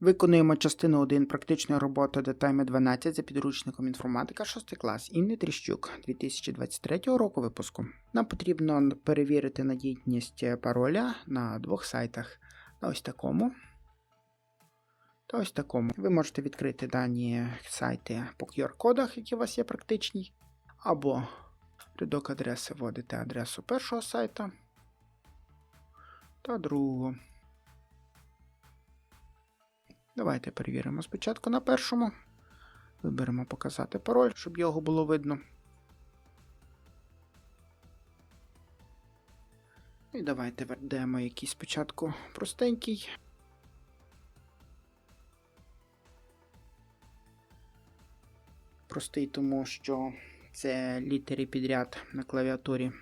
Виконуємо частину 1 практичної роботи Детайми 12 за підручником інформатика 6 клас Інни Тріщук 2023 року випуску. Нам потрібно перевірити надійність пароля на двох сайтах. На ось такому. Та ось такому. Ви можете відкрити дані сайти по QR-кодах, які у вас є практичні, або рядок адреси вводите адресу першого сайта та другого. Давайте перевіримо спочатку на першому. Виберемо показати пароль, щоб його було видно. І давайте введемо якийсь спочатку простенький. Простий, тому що це літери підряд на клавіатурі.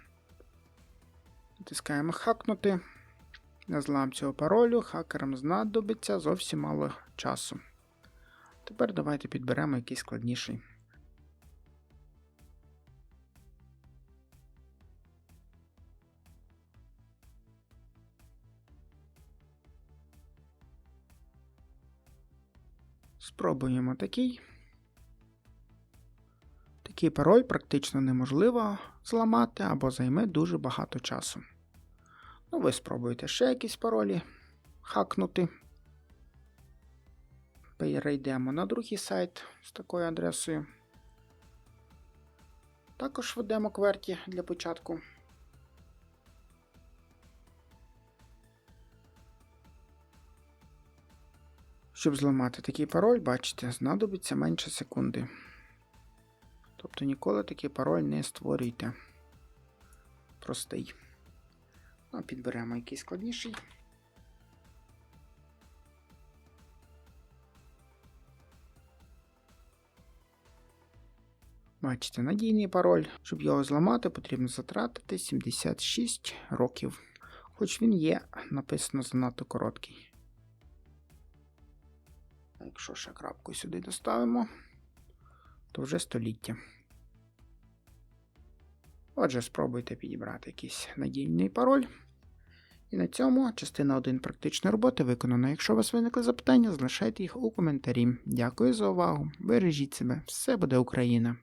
Натискаємо хакнути. На злам цього паролю хакерам знадобиться зовсім мало часу. Тепер давайте підберемо якийсь складніший. Спробуємо такий. Такий пароль практично неможливо зламати або займе дуже багато часу. Ну, ви спробуєте ще якісь паролі хакнути. Перейдемо на другий сайт з такою адресою. Також введемо кверті для початку. Щоб зламати такий пароль, бачите, знадобиться менше секунди. Тобто ніколи такий пароль не створюйте. Простий. Ну, підберемо якийсь складніший. Бачите, надійний пароль. Щоб його зламати, потрібно затратити 76 років. Хоч він є, написано занадто короткий. Якщо ще крапку сюди доставимо, то вже століття. Отже, спробуйте підібрати якийсь надійний пароль. І на цьому частина 1 практичної роботи виконана. Якщо у вас виникли запитання, залишайте їх у коментарі. Дякую за увагу. Бережіть себе, все буде Україна!